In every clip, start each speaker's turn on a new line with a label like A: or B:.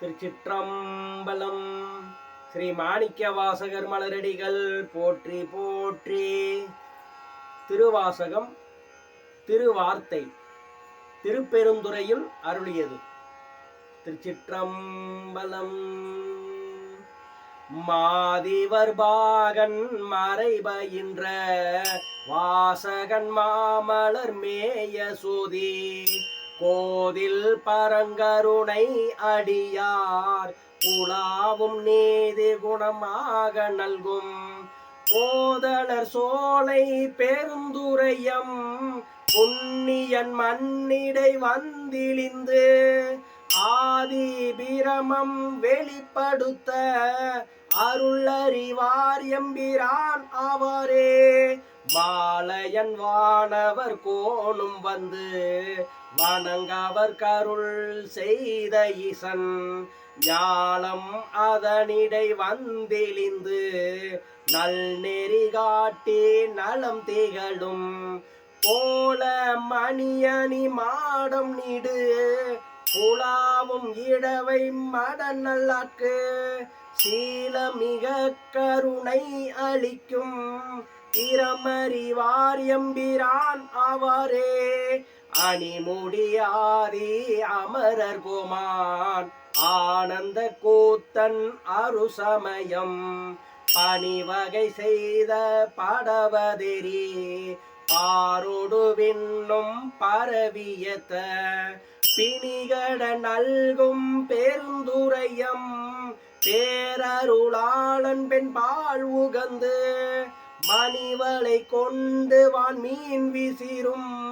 A: திருச்சிற்றம்பலம். ஸ்ரீ மாணிக்க வாசகர் மலரடிகள் போற்றி போற்றி. திருவாசகம் திருவார்த்தை திருப்பெருந்துறையில் அருளியது. திருச்சிற்றம்பலம். மாதிவர் பாகன் மறைபயின்ற வாசகன் மாமலர் மேய சோதி. கோதில் பரங்கருணை அடியார் புலாவும் நீதி குணமாக நல்கும். போதலர் சோலை பெருந்துரையம் புண்ணியன் மண்ணிடை வந்திழிந்து ஆதி பிரமம் வெளிப்படுத்த அருளறிவார் எம்பிரான் அவரே. மாலையன் வானவர் கோணும் வந்து வணங்கவர் கருள் செய்த இசன் ஞாலம் அதனிடை வந்திலிந்து நல் நெறி காட்டி நலம் திகழும். போல மணியணி மாடம் நீடு புலாவும் இடவை மட நல்லாக்கு சீல மிக கருணை அளிக்கும் திறமறிவார் எம்பிரான் அவரே. அணிமுடியாரி அமரர் கோமான். ஆனந்த கூத்தன் அருசமயம். பணிவகை செய்த படவதெறி. பாரோடு விண்ணும் பரவியத்த பிணிகட நல்கும் பெருந்துரையம். பேரருளாளன் பெண் பால் உகந்து. மணிவளை கொண்டு வான் மீன் விசிறும்.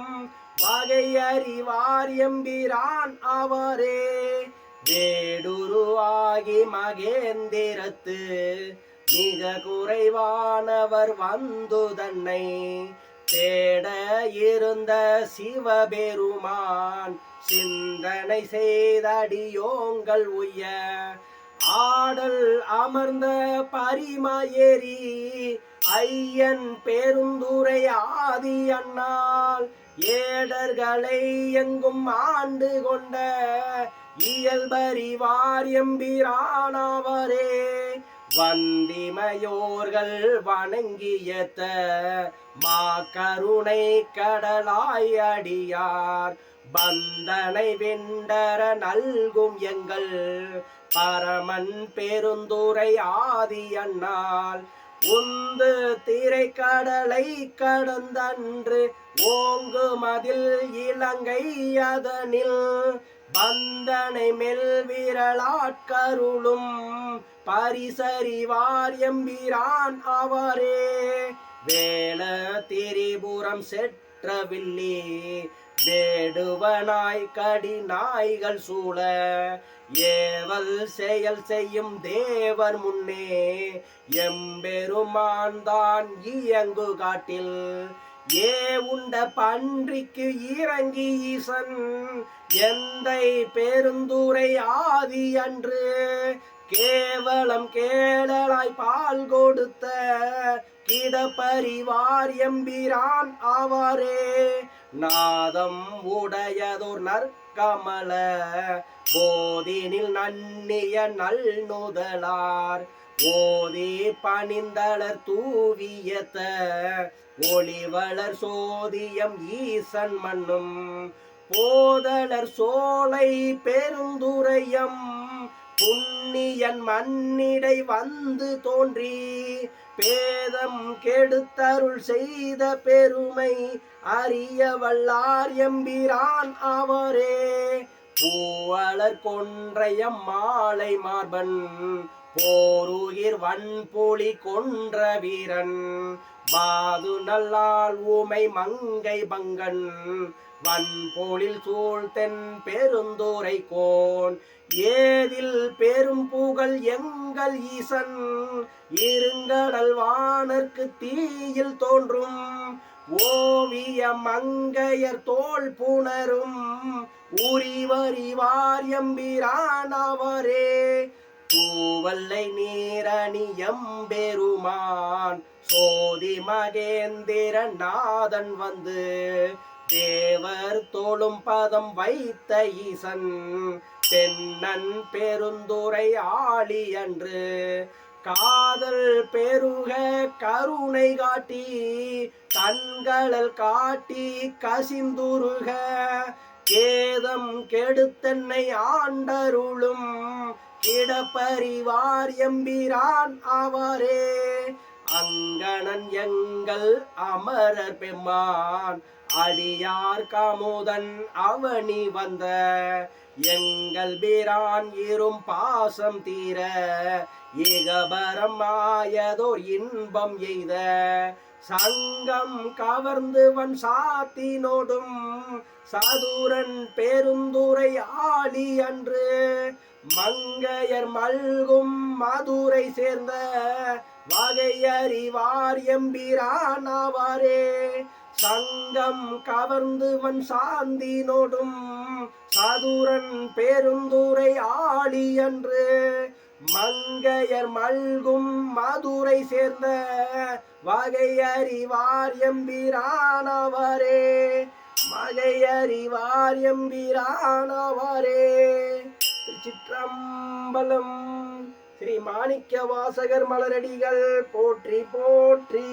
A: வகை அறிவார் எம்பிரான் அவரே. வேடுருவாகி மகேந்திரத்து மிக குறைவானவர் வந்து தன்னை தேட இருந்த சிவபெருமான் சிந்தனை செய்தடியோங்கள் உய்ய ஆடல் அமர்ந்த பரிமயேறி ஐயன் பேருந்துரை ஆதி அண்ணால் ஏடர்களை எங்கும் ஆண்டு கொண்ட இயல்பறிவார் எம்பிரானவரே வந்திமையோர்கள் வணங்கியத்த மா கருணை கடலாய் அடியார். பந்தனை வெண்டர நல்கும் எங்கள் பரமன் பெருந்துரை ஆதி அண்ணால் உந்து திரை கடலை கடந்தன்று ஓங்கு மதில் இலங்கை அதனில். பந்தனை மெல் விரலாட்கருளும் பரிசறிவார் எம்பிரான் அவரே. வேள திரிபுரம் செற்றவில்லி வேடுவனாய் கடி நாய்கள் சூழ ஏவல் செயல் செய்யும் தேவர் முன்னே எம்பெருமான் தான் இயங்கு காட்டில். ஏ உண்ட பன்றிக்கு இறங்கி ஈசன் எந்தை பெருந்துரை ஆதி அன்று கேவலம் கேடலாய் பால் கொடுத்த கிடப்பரிவார் எம்பிரான் ஆவாரே. நாதம் உடையதோர் நற்கமல போதினில் நன்னிய நல் நுதலார் ஓதி பணிந்தளர் தூவியத்த ஒளிவளர் சோதியம் ஈசன் மண்ணும் போதலர் சோலை பெருந்துரையம் புண்ணியன் மண்ணிடை வந்து தோன்றி பேதம் கெடுத்தருள் செய்த பெருமை அறிய வல்லார் எம்பிரான் அவரே. பூவலர் கொன்றையம் மாலை மார்பன் போருயிர் வன்புலி கொன்ற வீரன் மாது நல்லால் ஊமை மங்கை பங்கன் வன்போலில் சூழ் தென் பெருந்தோரை கோன். ஏதில் பெரும் புகழ் எங்கள் ஈசன் இருங்கடல் வானர்க்கு தீயில் தோன்றும். ஓவிய மங்கையர் தோல் புணரும் உரிவறிவார் எம்பிரானவரே பூவல்லை நீரணியம் பெருமான். சோதி மகேந்திரன் நாதன் வந்து தேவர் தோளும் பதம் வைத்த ஈசன். தென்னன் பெருந்துரை ஆளி அன்று காதல் பெருக கருணை காட்டி கண்களல் காட்டி கசிந்துருக. கேதம் கெடுத்தன்னை ஆண்டருளும் கிடப்பறிவார் எம்பிரான் அவரே அங்கணன் எங்கள் அமரர் பெம்மான். அடியார் காமோதன் அவனி வந்த. எங்கள் பிரான் இரும் பாசம் தீர. ஏகபரம் ஆயதோர் இன்பம் எய்த. சங்கம் கவர்ந்து வன் சாத்தினோடும் சதுரன் பெருந்துரை ஆடி அன்று. மங்கையர் மல்கும் மதுரை சேர்ந்த வகையறிவார் எம்பிரான் ஆவாரே. சங்கம் கவர்ந்து வன் சாந்தினோடும் சதுரன் பெருந்துரை ஆளி அன்று மங்கையர் மல்கும் மதுரை சேர்ந்த வகையறிவார் எம்பிரானவரே. மகையறிவார் எம்பிரானவரே. சிற்றம்பலம் ஸ்ரீ மாணிக்க வாசகர் மலரடிகள் போற்றி போற்றி.